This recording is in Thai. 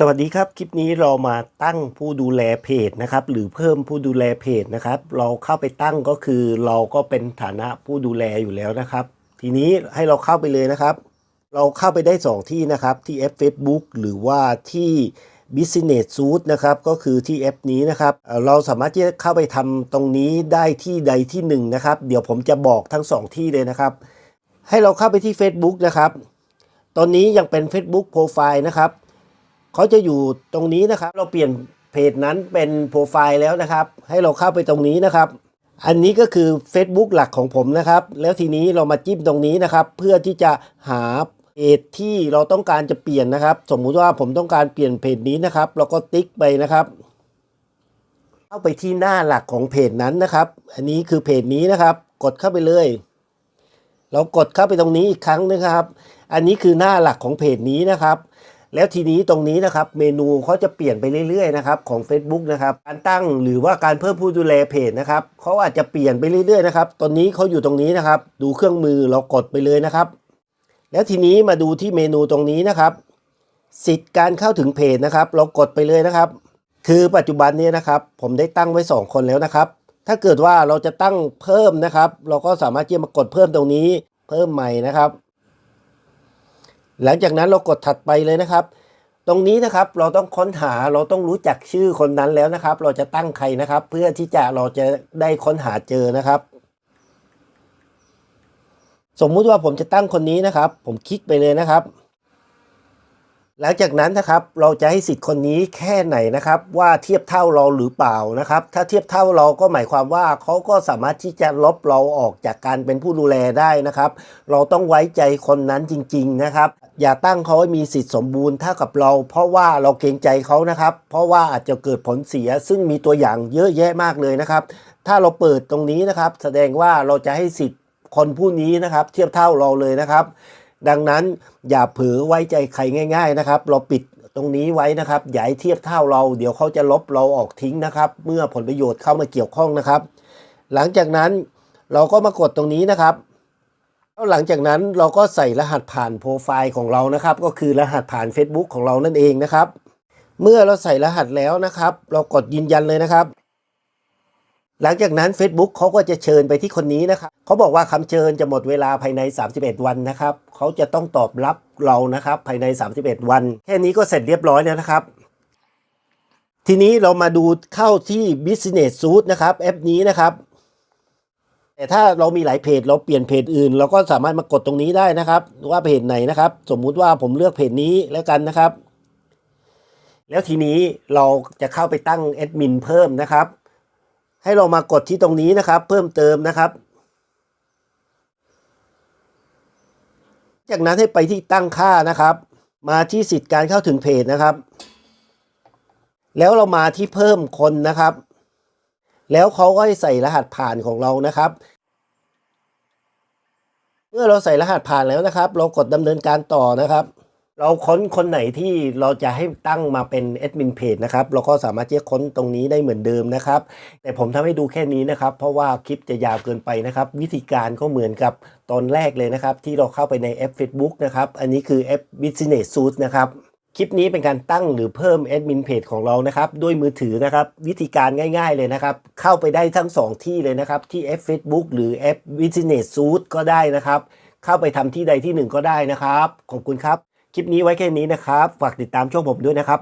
สวัสดีครับ คลิปนี้เรามาตั้งผู้ดูแลเพจนะครับ หรือเพิ่มผู้ดูแลเพจนะครับ เราเข้าไปตั้งก็คือเราก็เป็นฐานะผู้ดูแลอยู่แล้วนะครับ ทีนี้ให้เราเข้าไปเลยนะครับ เราเข้าไปได้ 2 ที่นะครับที่แอป Facebook หรือว่าที่ Business Suite นะครับก็คือที่แอปนี้นะครับ เราสามารถที่จะเข้าไปทำตรงนี้ได้ที่ใดที่หนึ่งนะครับ เดี๋ยวผมจะบอกทั้ง 2 ที่เลยนะครับ ให้เราเข้าไปที่ Facebook นะครับ ตอนนี้ยังเป็น Facebook Profile นะครับ เขาจะอยู่ตรงนี้นะครับ เราเปลี่ยนเพจนั้นเป็นโปรไฟล์แล้วนะครับ ให้เราเข้าไปตรงนี้นะครับ อันนี้ก็คือ Facebook หลักของผมนะครับ แล้วทีนี้เรามาจิ้มตรงนี้นะครับ เพื่อที่จะหาเพจที่เราต้องการจะเปลี่ยนนะครับ สมมุติว่าผมต้องการเปลี่ยนเพจนี้นะครับ เราก็ติ๊กไปนะครับ เข้าไปที่หน้าหลักของเพจนั้นนะครับ อันนี้คือเพจนี้นะครับ กดเข้าไปเลย เรากดเข้าไปตรงนี้อีกครั้งนะครับ อันนี้คือหน้าหลักของเพจนี้นะครับ แล้วทีนี้ตรงนี้นะครับเมนูเขาจะเปลี่ยนไปเรื่อยๆนะครับของ Facebook นะครับการตั้งหรือว่าการเพิ่มผู้ดูแลเพจนะครับเขาอาจจะเปลี่ยนไปเรื่อยๆนะครับตอนนี้เขาอยู่ตรงนี้นะครับ ดูเครื่องมือเรากดไปเลยนะครับ แล้วทีนี้มาดูที่เมนูตรงนี้นะครับ สิทธิ์การเข้าถึงเพจนะครับ เรากดไปเลยนะครับ คือปัจจุบันนี้นะครับ ผมได้ตั้งไว้ 2 คนแล้วนะครับ ถ้าเกิดว่าเราจะตั้งเพิ่มนะครับ เราก็สามารถที่จะมากดเพิ่มตรงนี้ เพิ่มใหม่นะครับ หลังจากนั้นเรากดถัดไปเลยนะครับ ตรงนี้นะครับเราต้องค้นหาเราต้องรู้จักชื่อคนนั้นแล้วนะครับ เราจะตั้งใครนะครับ เพื่อที่จะเราจะได้ค้นหาเจอนะครับ สมมุติว่าผมจะตั้งคนนี้นะครับ ผมคลิกไปเลยนะครับ หลังจากนั้นนะครับเราจะให้สิทธิ์คนนี้แค่ไหนนะครับ ว่าเทียบเท่าเราหรือเปล่านะครับ ถ้าเทียบเท่าเราก็หมายความว่าเขาก็สามารถที่จะลบเราออกจากการเป็นผู้ดูแลได้นะครับ เราต้องไว้ใจคนนั้นจริง ๆนะครับ อย่าตั้งเขาให้มีสิทธิ์สมบูรณ์เท่ากับเรา เพราะว่าเราเกรงใจเขานะครับ เพราะว่าอาจจะเกิดผลเสียซึ่งมีตัวอย่างเยอะแยะมากเลยนะครับ ถ้าเราเปิดตรงนี้นะครับ แสดงว่าเราจะให้สิทธิ์คนผู้นี้นะครับ เทียบเท่าเราเลยนะครับ ดังนั้นอย่าเผลอไว้ใจใครง่าย ๆนะครับ เราปิดตรงนี้ไว้นะครับอย่าให้เทียบเท่าเรา เดี๋ยวเขาจะลบเราออกทิ้งนะครับ เมื่อผลประโยชน์เข้ามาเกี่ยวข้องนะครับ หลังจากนั้นเราก็มากดตรงนี้นะครับแล้วหลังจากนั้นเราก็ใส่รหัสผ่านโปรไฟล์ของเรานะครับ ก็คือรหัสผ่าน Facebook ของเรานั่นเองนะครับ เมื่อเราใส่รหัสแล้วนะครับ เรากดยืนยันเลยนะครับ หลังจากนั้น Facebook เขาก็จะเชิญไปที่คนนี้นะครับเขาบอกว่าคำเชิญจะหมดเวลาภายใน 31 วันนะครับเขาจะต้องตอบรับเรานะครับภายใน 31 วัน แค่นี้ก็เสร็จเรียบร้อยแล้วนะครับ ทีนี้เรามาดูเข้าที่ Business Suite นะครับแอปนี้นะครับ แต่ถ้าเรามีหลายเพจเราเปลี่ยนเพจอื่น เราก็สามารถมากดตรงนี้ได้นะครับ ว่าเพจไหนนะครับ สมมุติว่าผมเลือกเพจนี้แล้วกันนะครับ แล้วทีนี้เราจะเข้าไปตั้งแอดมินเพิ่มนะครับ ให้เรามากดที่ตรงนี้นะครับ เพิ่มเติมนะครับ จากนั้นให้ไปที่ตั้งค่านะครับ มาที่สิทธิ์การเข้าถึงเพจนะครับ แล้วเรามาที่เพิ่มคนนะครับ แล้วเขาก็ให้ใส่รหัสผ่านของเรานะครับ เมื่อเราใส่รหัสผ่านแล้วนะครับ เรากดดำเนินการต่อนะครับ เราค้นคนไหนที่เราจะให้ตั้งมาเป็นแอดมินเพจนะครับ เราก็สามารถที่จะค้นตรงนี้ได้เหมือนเดิมนะครับ แต่ผมทำให้ดูแค่นี้นะครับ เพราะว่าคลิปจะยาวเกินไปนะครับ วิธีการก็เหมือนกับตอนแรกเลยนะครับ ที่เราเข้าไปในแอป Facebook นะครับ อันนี้คือแอป Business Suite นะครับคลิปนี้เป็นการตั้งหรือเพิ่มแอดมินเพจของเรานะครับด้วยมือถือนะครับวิธีการง่ายๆเลยนะครับ เข้าไปได้ทั้ง 2 ที่เลยนะครับ ที่แอป Facebook หรือแอป Business Suite ก็ได้นะครับ เข้าไปทำที่ใดที่หนึ่งก็ได้นะครับ ขอบคุณครับ คลิปนี้ไว้แค่นี้นะครับ ฝากติดตามช่องผมด้วยนะครับ